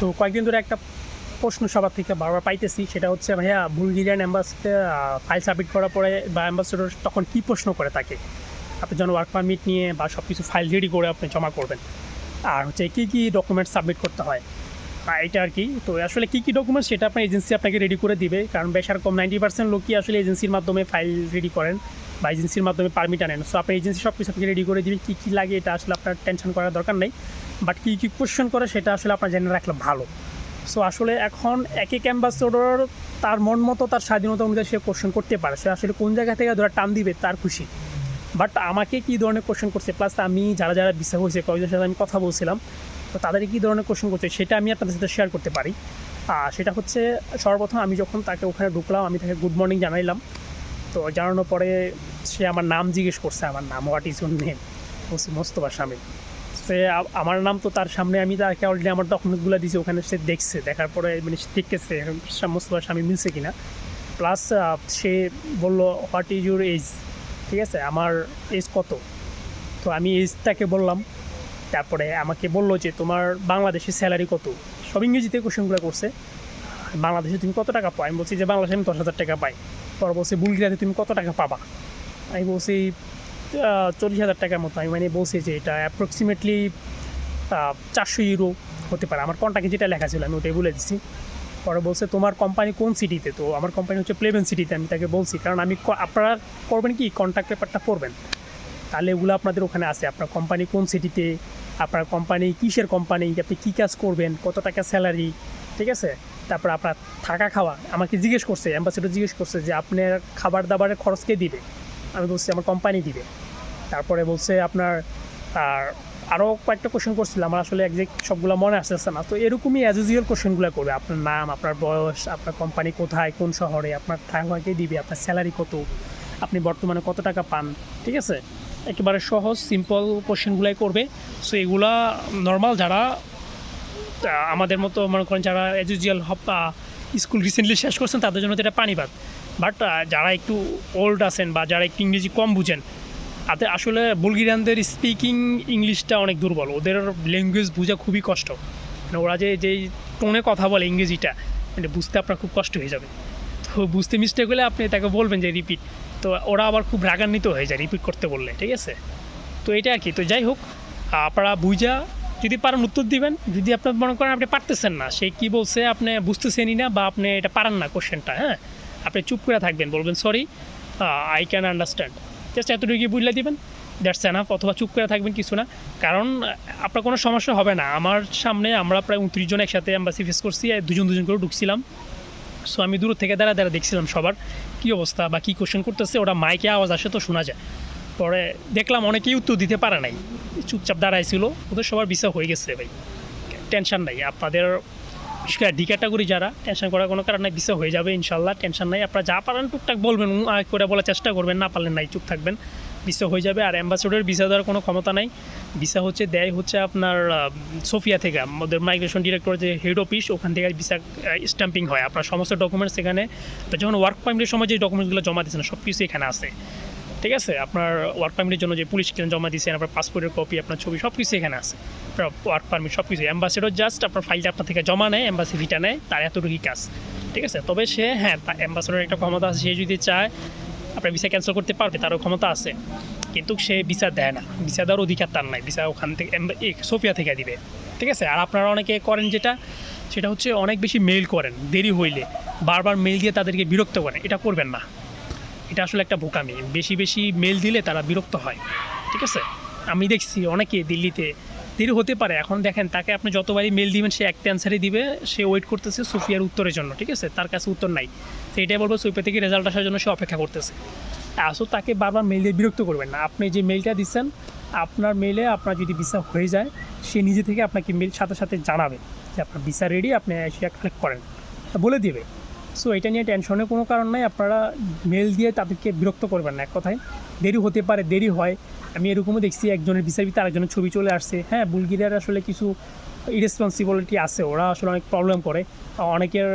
তো কয়েকদিন ধরে একটা প্রশ্ন সবার থেকে বারবার পাইতেছি, সেটা হচ্ছে, ভাইয়া, বুলগেরিয়ান অ্যাম্বাসিতে ফাইল সাবমিট করার পরে বা অ্যাম্বাসেডর তখন কী প্রশ্ন করে তাকে? আপনি যখন ওয়ার্ক পারমিট নিয়ে বা সব কিছু ফাইল রেডি করে আপনি জমা করবেন। আর হচ্ছে, কী কী ডকুমেন্ট সাবমিট করতে হয়? এটা আর কি। তো আসলে কী কী ডকুমেন্ট সেটা আপনার এজেন্সি আপনাকে রেডি করে দিবে, কারণ বেশ আর কম নাইনটি পার্সেন্ট লোকই আসলে এজেন্সির মাধ্যমে ফাইল রেডি করেন। বা এজেন্সির মাধ্যমে পারমিট আনেন। সো আপনার এজেন্সি সব কিছু রেডি করে দিবে, কী কী লাগে এটা আসলে আপনার টেনশন করার দরকার নেই। বাট কী কী কোয়েশ্চেন করে সেটা আসলে আপনার জেনে রাখলে ভালো। সো আসলে এখন এক এক অ্যাম্বাসেডর তার মন মতো, তার স্বাধীনতা অনুযায়ী সে কোশ্চেন করতে পারে। সে আসলে কোন জায়গা থেকে ধরে টান দিবে, তার খুশি। বাট আমাকে কী ধরনের কোশ্চেন করছে প্লাস আমি যারা যারা বিশ্বাস হয়েছে কয়েকজনের সাথে আমি কথা বলছিলাম, তো তাদের কী ধরনের কোশ্চেন করছে, সেটা আমি আপনাদের সাথে শেয়ার করতে পারি। আর সেটা হচ্ছে সর্বপ্রথম আমি যখন তাকে ওখানে ঢুকলাম, আমি তাকে গুড মর্নিং জানাইলাম। তো জানানোর পরে সে আমার নাম জিজ্ঞেস করছে, আমার নাম হোয়াট ইজ ইউর নেম বলছি, মোস্তফা শামিল সে আমার নাম তো তার সামনে আমি তাকে অলরেডি আমার ডকুমেন্টসগুলো দিয়েছি ওখানে সে দেখছে, দেখার পরে মানে দেখতেছে মোস্তফা স্বামী মিলছে কিনা। প্লাস সে বলল হোয়াট ইজ ইউর এজ ঠিক আছে, আমার এজ কত? তো আমি এজটাকে বললাম, তারপরে আমাকে বলল যে, তোমার বাংলাদেশের স্যালারি কত? সব ইংরেজিতে কোশ্চেনগুলো করছে, বাংলাদেশে তুমি কত টাকা পাও? আমি বলছি যে, বাংলাদেশে আমি দশ হাজার টাকা পাই। পরে বলছে, বুলগেরিয়াতে তুমি কত টাকা পাবা? আমি বলছি চল্লিশ হাজার টাকার মতো আমি মানে বলছি যে এটা অ্যাপ্রক্সিমেটলি চারশো ইউরো হতে পারে। আমার কন্ট্যাক্টে যেটা লেখা ছিল, আমি ওটাই বলে দিচ্ছি পরে বলছে, তোমার কোম্পানি কোন সিটিতে তো আমার কোম্পানি হচ্ছে প্লেবেন সিটিতে আমি তাকে বলছি। কারণ আমি আপনারা করবেন কি কন্ট্যাক্ট পেপারটা পড়বেন। তাহলে এগুলো আপনাদের ওখানে আছে। আপনার কোম্পানি কোন সিটিতে আপনার কোম্পানি কিসের কোম্পানি আপনি কী কাজ করবেন, কত টাকা স্যালারি ঠিক আছে? তারপর আপনার থাকা খাওয়া আমাকে জিজ্ঞেস করছে অ্যাম্বাসেডর জিজ্ঞেস করছে যে আপনার খাবার দাবারের খরচ কে দিবে? আমি বলছি, আমার কোম্পানি দিবে। তারপরে বলছে, আপনার, আর আরও কয়েকটা কোশ্চেন করছিলাম আমার আসলে একজ্যাক্ট সবগুলো মনে আসতেছে না। তো এরকমই অ্যাজ ইউজুয়াল কোশ্চেনগুলো করবে। আপনার নাম, আপনার বয়স, আপনার কোম্পানি কোথায়, কোন শহরে, আপনার থাকা কে দিবে, আপনার স্যালারি কত, আপনি বর্তমানে কত টাকা পান, ঠিক আছে? একেবারে সহজ সিম্পল কোশ্চেনগুলাই করবে। সো এগুলা নর্মাল যারা আমাদের মতো মনে করেন যারা এজ ইউজুয়াল স্কুল রিসেন্টলি শেষ করছেন, তাদের জন্য তো এটা পানিবাদ বাট যারা একটু ওল্ড আছেন বা যারা একটু ইংরেজি কম বুঝেন, তাতে আসলে বুলগেরিয়ানদের স্পিকিং ইংলিশটা অনেক দুর্বল। ওদের ল্যাঙ্গুয়েজ বোঝা খুবই কষ্ট। মানে ওরা যে, যেই টোনে কথা বলে ইংরেজিটা মানে বুঝতে আপনার খুব কষ্ট হয়ে যাবে। তো বুঝতে মিস্টেক হলে আপনি তাকে বলবেন যে, রিপিট। তো ওরা আবার খুব রাগান্বিত হয়ে যায় রিপিট করতে বললে, ঠিক আছে? তো এটা আর কি। তো যাই হোক, আপনারা বুঝা যদি পারেন উত্তর দিবেন। যদি আপনার মনে করেন আপনি পারতেছেন না, সে কি বলছে আপনি বুঝতেছেনই না বা আপনি এটা পারেন না কোশ্চেনটা হ্যাঁ? আপনি চুপ করে থাকবেন, বলবেন sorry I can understand just এতটুকু বুঝলে দিবেন দ্যাটস এনাফ অথবা চুপ করে থাকবেন, কিছু না। কারণ আপনার কোনো সমস্যা হবে না। আমার সামনে আমরা প্রায় উনত্রিশ জন একসাথে অ্যাম্বাসি ফেস করছি দুজন দুজন করে ঢুকছিলাম। সো আমি দূর থেকে দাঁড়া দাঁড়া দেখছিলাম সবার কী অবস্থা বা কী কোশ্চেন করতেছে। ওরা মাইকে আওয়াজ আসে তো শোনা যায়। পরে দেখলাম অনেকেই উত্তর দিতে পারে নাই। চুপচাপ দাঁড়াইছিল ওদের সবার ভিসা হয়ে গেছে ভাই। টেনশন নাই। আপনাদের বিশেষ ডি ক্যাটাগরি যারা টেনশন করার কোনো কারণে ভিসা হয়ে যাবে, ইনশাল্লাহ টেনশন নাই। আপনারা যা পারেন, টুকটাক বলবেন করে বলার চেষ্টা করবেন, না পারলেন নাই, চুপ থাকবেন। ভিসা হয়ে যাবে। আর অ্যাম্বাসেডার ভিসা দেওয়ার কোনো ক্ষমতা নাই। ভিসা হচ্ছে, দেয় হচ্ছে আপনার সোফিয়া থেকে, আমাদের মাইগ্রেশন ডিরেক্টর যে হেড অফিস ওখান থেকে ভিসা স্ট্যাম্পিং হয়। আপনার সমস্ত ডকুমেন্টস এখানে যখন ওয়ার্ক পারমিটের সময় যে ডকুমেন্টসগুলো জমা দিচ্ছেন সব কিছু এখানে আছে। ঠিক আছে? আপনার ওয়ার্ক পারমিটের জন্য যে পুলিশ কেন জমা দিয়েছেন আপনার পাসপোর্টের কপি আপনার ছবি সব কিছু এখানে আছে। ওয়ার্ক পারমিট সব কিছু অ্যাম্বাসেডর জাস্ট আপনার ফাইলটা আপনার থেকে জমা নেয় অ্যাম্বাসি ভিটা নেয়, তার এতটুকুই কাজ। ঠিক আছে? তবে সে হ্যাঁ অ্যাম্বাসেডর একটা ক্ষমতা আছে, সে যদি চায়, আপনার ভিসা ক্যান্সেল করতে পারবে, তারও ক্ষমতা আছে। কিন্তু সে ভিসা দেয় না। ভিসা দেওয়ার অধিকার তার নাই। ভিসা ওখান থেকে সোফিয়া থেকে দিবে। ঠিক আছে? আর আপনারা অনেকে করেন যেটা, সেটা হচ্ছে অনেক বেশি মেইল করেন, দেরি হইলে। বারবার মেইল দিয়ে তাদেরকে বিরক্ত করেন। এটা করবেন না। এটা আসলে একটা বোকামি। বেশি বেশি মেল দিলে তারা বিরক্ত হয়। ঠিক আছে? আমি দেখছি অনেকে দিল্লিতে, দেরি হতে পারে। এখন দেখেন, তাকে আপনি যতবারই মেল দিবেন, সে একটা অ্যান্সারই দিবে। সে ওয়েট করতেছে সুফিয়ার উত্তরের জন্য, ঠিক আছে? তার কাছে উত্তর নাই। তো এটাই বলব, সুফিয়া থেকে রেজাল্ট আসার জন্য সে অপেক্ষা করতেছে। আসো তাকে বারবার মেল দিয়ে বিরক্ত করবেন না। আপনি যে মেলটা দিচ্ছেন, আপনার মেলে আপনার যদি ভিসা হয়ে যায়, সে নিজে থেকে আপনাকে মেল সাথে সাথে জানাবে যে আপনার ভিসা রেডি আপনি সেটা কালেক্ট করেন। বলে দিবে। সো এটা নিয়ে টেনশনের কোনো কারণ নাই। আপনারা মেল দিয়ে তাদেরকে বিরক্ত করবেন না। এক কথায়, দেরি হতে পারে, দেরি হয়। আমি এরকমও দেখছি, একজনের বিচার ভিতরে আরেকজনের ছবি চলে আসছে। হ্যাঁ বুলগেরিয়ার আসলে কিছু ইরেসপন্সিবিলিটি আছে। ওরা আসলে অনেক প্রবলেম করে। অনেকের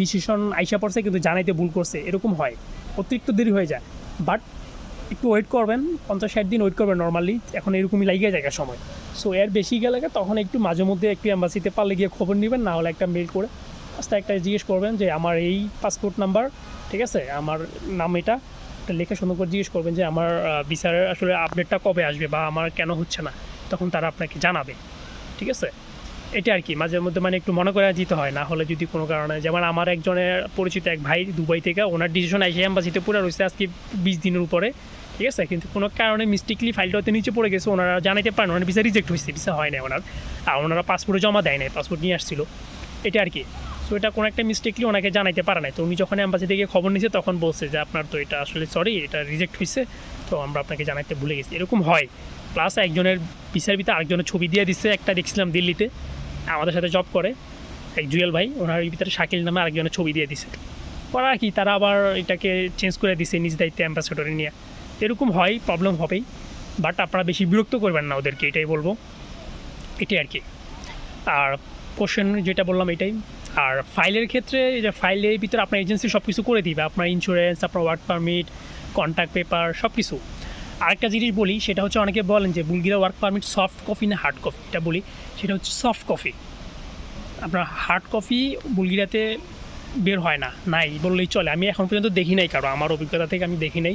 ডিসিশন আইসা পড়ছে, কিন্তু জানাইতে ভুল করছে। এরকম হয়। অতিরিক্ত দেরি হয়ে যায়। বাট একটু ওয়েট করবেন। পঞ্চাশ ষাট দিন ওয়েট করবেন নর্মালি এখন এরকমই লাগিয়ে যায় সময়। সো এর বেশি গেলে তখন একটু মাঝে মধ্যে একটু অ্যাম্বাসিতে পারলে গিয়ে খবর নেবেন, না হলে একটা মেল করে আস্তে একটা জিজ্ঞেস করবেন যে আমার এই পাসপোর্ট নাম্বার ঠিক আছে? আমার নাম এটা। একটা লেখা সুন্দর করে জিজ্ঞেস করবেন যে আমার বিচারের আসলে আপডেটটা কবে আসবে বা আমার কেন হচ্ছে না? তখন তারা আপনাকে জানাবে, ঠিক আছে? এটা আর কি। মাঝে মধ্যে মানে একটু মনে করে দিতে হয়। না হলে যদি কোনো কারণে, যেমন আমার একজনের পরিচিত এক ভাই দুবাই থেকে, ওনার ডিসিশন এসে অ্যাম্বাসিতে পুরো রয়েছে আজকে বিশ দিনের উপরে, ঠিক আছে? কিন্তু কোনো কারণে মিস্টেকলি ফাইলটা হতে নিচে পড়ে গেছে, ওনারা জানাতে পারেন। ওনার ভিসা রিজেক্ট হয়েছে ভিসা হয় না ওনার। আর ওনারা পাসপোর্টে জমা দেয় নাই পাসপোর্ট নিয়ে আসছিল। এটা আর কি। তো এটা কোনো একটা মিস্টেকলি ওনাকে জানাইতে পারে নাই। তো উনি যখন অ্যাম্বাসি থেকে খবর নিয়েছে তখন বলছে যে, আপনার তো এটা আসলে সরি এটা রিজেক্ট হয়েছে তো আমরা আপনাকে জানাইতে ভুলে গেছি। এরকম হয়। প্লাস একজনের ভিসার ভিতরে আরেকজনের ছবি দিয়ে দিচ্ছে একটা দেখছিলাম দিল্লিতে। আমাদের সাথে জব করে, এক জুয়েল ভাই, ওনার ভিতরে শাকিল নামে আরেকজনের ছবি দিয়ে দিছে। করা কি, তারা আবার এটাকে চেঞ্জ করে দিছে নিজ দায়িত্বে অ্যাম্বাসেডরে নিয়ে। এরকম হয় প্রবলেম হবেই। বাট আপনারা বেশি বিরক্ত করবেন না ওদেরকে, এটাই বলব। এটাই আর কি। আর কোশ্চেন যেটা বললাম, এটাই। আর ফাইলের ক্ষেত্রে যে ফাইলের ভিতরে আপনার এজেন্সি সব কিছু করে দিবে, আপনার ইন্স্যুরেন্স আপনার ওয়ার্ক পারমিট কন্ট্যাক্ট পেপার সব কিছু আরেকটা জিনিস বলি, সেটা হচ্ছে অনেকে বলেন যে Bulgaria work permit soft copy না হার্ড কপি এটা বলি, সেটা হচ্ছে সফট কপি আপনার হার্ড কপি বুলগিরাতে বের হয় না, নাই বললেই চলে। আমি এখন পর্যন্ত দেখি নাই কারও, আমার অভিজ্ঞতা থেকে আমি দেখি নাই।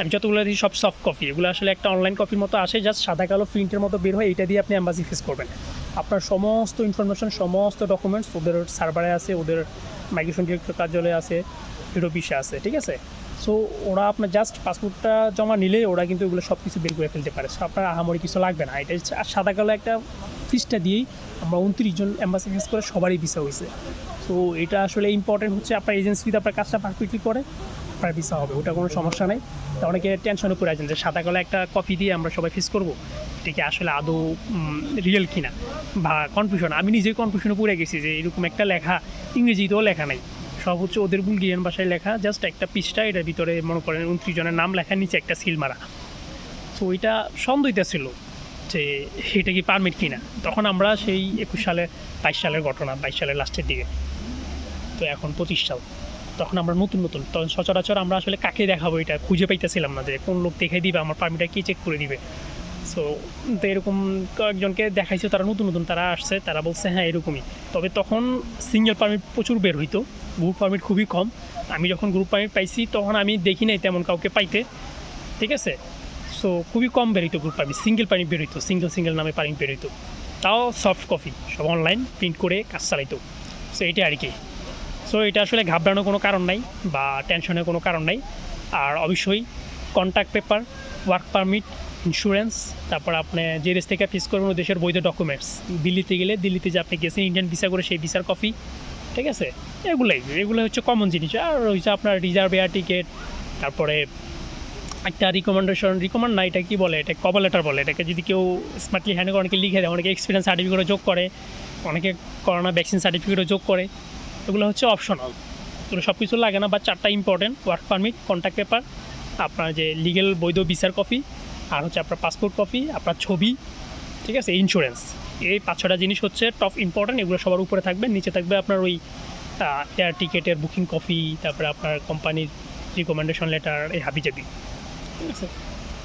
আমি যতগুলো দেখি সব সফট কপি এগুলো আসলে একটা অনলাইন কপির মতো আসে জাস্ট সাদা কালো প্রিন্টের মতো বের হয় এটা দিয়ে আপনি অ্যাম্বাসি ফেস করবেন। আপনার সমস্ত ইনফরমেশন সমস্ত ডকুমেন্টস ওদের সার্ভারে আছে, ওদের মাইগ্রেশন ডিরেক্টর কার্যালয়ে আছে অফিসে আছে, ঠিক আছে? সো ওরা আপনার জাস্ট পাসপোর্টটা জমা নিলে ওরা কিন্তু এগুলো সব কিছু বের করে ফেলতে পারে। সো আপনার আহামরি কিছু লাগবে না। এটা আর সাদা কালো একটা ফিসটা দিয়েই আমরা উনত্রিশ জন অ্যাম্বাসি ফেস করে সবারই ভিসা হয়েছে তো এটা আসলে ইম্পর্টেন্ট হচ্ছে আপনার এজেন্সি আপনার কাজটা পারফেক্টলি করে আপনার হবে, ওটা কোনো সমস্যা নেই। তা অনেকে টেনশনও করে আছেন যে সাদা কলা একটা কপি দিয়ে আমরা সবাই ফেস করব। এটা কি আসলে আদৌ রিয়েল কিনা? বা কনফিউশন আমি নিজেই কনফিউশনে পড়ে গেছি যে এরকম একটা লেখা, ইংরেজিতেও লেখা নাই। সব হচ্ছে ওদের বুলগিরিয়ান ভাষায় লেখা জাস্ট একটা পৃষ্ঠা, এটার ভিতরে মনে করেন উনত্রিশ জনের নাম লেখা, নিচে একটা সিল মারা। তো ওইটা সন্দেহটা ছিল যে এটা কি পারমিট কিনা। তখন আমরা সেই একুশ সালে, বাইশ সালের ঘটনা, বাইশ সালের লাস্টের দিকে। তো এখন পঁচিশ সাল। তখন আমরা নতুন নতুন। তখন সচরাচর আমরা আসলে কাকে দেখাবো এটা খুঁজে পাইতেছিলাম না যে কোন লোক দেখে দিবে, আমার পারমিটা কে চেক করে দিবে। সো তো এরকম কয়েকজনকে দেখাইছে, তারা নতুন নতুন তারা আসছে, তারা বলছে হ্যাঁ এরকমই। তবে তখন সিঙ্গেল পারমিট প্রচুর বের হইতো গ্রুপ পারমিট খুবই কম। আমি যখন গ্রুপ পারমিট পাইছি, তখন আমি দেখি নাই তেমন কাউকে পাইতে। ঠিক আছে? সো খুবই কম বেরোইতো গ্রুপ পারমিট সিঙ্গেল পারমিট বেরোইতো সিঙ্গেল সিঙ্গেল নামে পারমিট বেরোইতো তাও সফট কপি সব অনলাইন প্রিন্ট করে কাজ চালাইতো। সো এইটা আর কি সো এটা আসলে ঘাবড়ানোর কোনো কারণ নাই বা টেনশনের কোনো কারণ নাই। আর অবশ্যই contact paper work permit insurance তারপর আপনি যে দেশ থেকে ফিস করবেন দেশের বৈধ ডকুমেন্টস দিল্লিতে গেলে দিল্লিতে যে আপনি গেছেন ইন্ডিয়ান ভিসা করে সেই ভিসার কপি ঠিক আছে? এগুলাই, এগুলো হচ্ছে কমন জিনিস। আর হচ্ছে আপনার রিজার্ভ এয়ার টিকিট তারপরে একটা রিকমেন্ডেশন রিকমেন্ড না, এটা কি বলে? এটা কভার লেটার বলে। এটাকে যদি কেউ স্মার্টলি হ্যান্ড অনেকে লিখে দেয়, অনেকে এক্সপিরিয়েন্স সার্টিফিকেটও যোগ করে, অনেকে করোনা ভ্যাকসিন সার্টিফিকেটও যোগ করে। এগুলো হচ্ছে অপশনাল এগুলো সব কিছু লাগে না বা চারটা important work permit contact paper আপনার যে লিগেল বৈধ ভিসার কপি আর হচ্ছে আপনার পাসপোর্ট কপি আপনার ছবি, ঠিক আছে? ইন্স্যুরেন্স এই পাঁচ ছটা জিনিস হচ্ছে টপ ইম্পর্টেন্ট এগুলো সবার উপরে থাকবে। নিচে থাকবে আপনার ওই এয়ার টিকেটের বুকিং কপি তারপরে আপনার কোম্পানির রিকমেন্ডেশন লেটার এই হাবিজাবি। ঠিক আছে?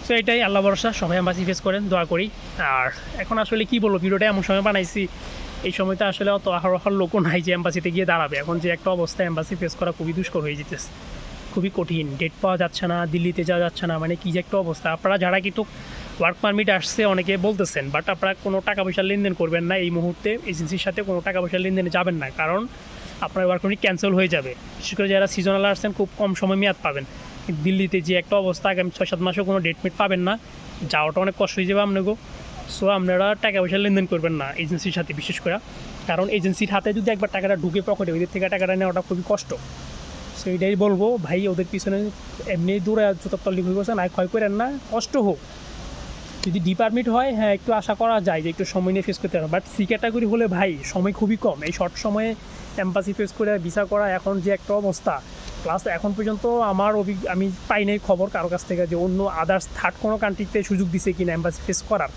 সো এটাই আল্লাহ ভরসা। সবাই আমরা ফেস করেন, দোয়া করি। আর এখন আসলে কি বলব? ভিডিওটা এমন সময় বানাইছি এই সময়টা আসলে অত আহার আহার লোকও নাই যে অ্যাম্বাসিতে গিয়ে দাঁড়াবে। এখন যে একটা অবস্থা অ্যাম্বাসি ফেস করা খুবই দুষ্কর হয়ে যেতেছে। খুবই কঠিন। ডেট পাওয়া যাচ্ছে না, দিল্লিতে যাওয়া যাচ্ছে না মানে কী যে একটা অবস্থা। আপনারা যারা কিন্তু ওয়ার্ক পারমিট আসছে, অনেকে বলতেছেন বাট আপনারা কোনো টাকা পয়সা লেনদেন করবেন না। এই মুহূর্তে এজেন্সির সাথে কোনো টাকা পয়সা লেনদেনে যাবেন না, কারণ আপনার ওয়ার্ক পারমিট ক্যান্সেল হয়ে যাবে। বিশেষ করে যারা সিজনাল আসছেন, খুব কম সময় মেয়াদ পাবেন। দিল্লিতে যে একটা অবস্থা, আগামী ছয় সাত মাসেও কোনো ডেট মিট পাবেন না। যাওয়াটা অনেক কষ্ট হয়ে যাবে আপনাকে সো আপনারা টাকা পয়সা লেনদেন করবেন না এজেন্সির সাথে, বিশেষ করে। কারণ এজেন্সির হাতে যদি একবার টাকাটা ঢুকে পকেটে ওদের থেকে টাকাটা নেওয়াটা খুবই কষ্ট। সো এটাই বলব, ভাই, ওদের পিছনে এমনি দূরে জুতার তল্লি হয়ে গেছে না ক্ষয় করেন না, কষ্ট হোক। যদি ডিপার্টমেন্ট হয় হ্যাঁ একটু আশা করা যায় যে একটু সময় নিয়ে ফেস করতে পারে বাট সি ক্যাটাগরি হলে ভাই, সময় খুবই কম। এই শর্ট সময়ে এম্বাসি ফেস করে ভিসা করা এখন যে একটা অবস্থা। প্লাস এখন পর্যন্ত আমার অভিজ্ঞ আমি পাই নাই খবর কারও কাছ থেকে যে অন্য আদার্স থার্ড কোনো কান্ট্রিতে সুযোগ দিছে কিনা এম্বাসি ফেস করার।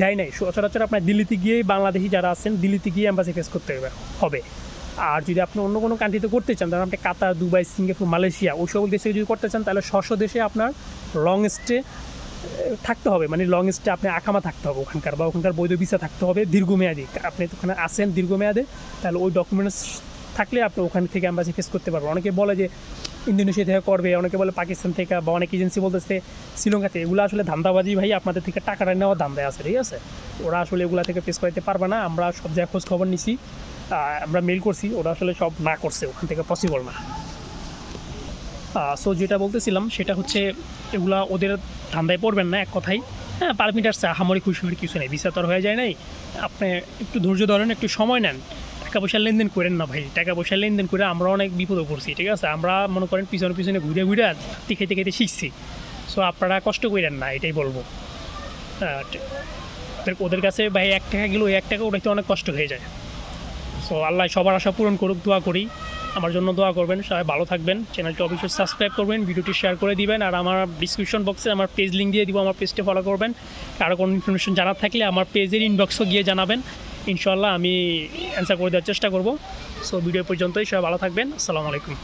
দেয় নাই। সচরাচর আপনার দিল্লিতে গিয়েই বাংলাদেশি যারা আছেন, দিল্লিতে গিয়ে অ্যাম্বাসি ফেস করতে হবে আর যদি আপনি অন্য কোনো কান্ট্রিতে করতে চান তাহলে আপনি কাতার, দুবাই, সিঙ্গাপুর, মালয়েশিয়া ওই সকল দেশে যদি করতে চান, তাহলে স্বস্ব দেশে আপনার লং স্টে থাকতে হবে। মানে লং স্টে আপনি আকামা থাকতে হবে ওখানকার, বা ওখানকার বৈধ ভিসা থাকতে হবে দীর্ঘমেয়াদী। আপনি ওখানে আসেন দীর্ঘমেয়াদে, তাহলে ওই ডকুমেন্টস থাকলে আপনি ওখান থেকে অ্যাম্বাসি ফেস করতে পারবেন। অনেকে বলে যে ইন্দোনেশিয়া থেকে করবে, অনেকে বলে পাকিস্তান থেকে বা অনেক এজেন্সি বলতেছে শ্রীলঙ্কা থেকে এগুলো আসলে ধান্দাবাজি ভাই, আপনাদের থেকে টাকাটা নেওয়া ধান্দায় আছে, ঠিক আছে? ওরা আসলে এগুলো থেকে ফেস করাতে পারবে না, আমরা সব জায়গায় খোঁজ খবর নিছি আমরা মেল করছি, ওরা আসলে সব না করছে, ওখান থেকে পসিবল না। সো যেটা বলতেছিলাম, সেটা হচ্ছে এগুলা ওদের ধান্দায় পড়বেন না, এক কথাই হ্যাঁ পারমিট আসছে আহামরি খুশি হওয়ার কিছু নেই ভিসা হয়ে যায় নাই। আপনি একটু ধৈর্য ধরেন, একটু সময় নেন। টাকা পয়সা লেনদেন করেন না ভাই। টাকা পয়সা লেনদেন করে আমরা অনেক বিপদে পড়ছি ঠিক আছে? আমরা মনে করেন পিছনে পিছনে ঘুরে ঘুরে খেতে খেতে শিখছি। সো আপনারা কষ্ট করেন না এটাই বলব। হ্যাঁ, ওদের কাছে ভাই এক টাকা গেলেও এক টাকা ওটাতে অনেক কষ্ট হয়ে যায়। সো আল্লাহ সবার আশা পূরণ করুক দোয়া করি। আমার জন্য দোয়া করবেন সবাই ভালো থাকবেন। চ্যানেলটি অবশ্যই সাবস্ক্রাইব করবেন ভিডিওটি শেয়ার করে দিবেন আর আমার ডিসক্রিপশন বক্সে আমার পেজ লিঙ্ক দিয়ে দিব আমার পেজটি ফলো করবেন। আরও কোনো ইনফরমেশন জানার থাকলে আমার পেজের ইনবক্সও গিয়ে জানাবেন। ইনশাল্লাহ আমি অ্যান্সার করে দেওয়ার চেষ্টা করব। সো ভিডিও পর্যন্তই। সবাই ভালো থাকবেন। আসসালামু আলাইকুম।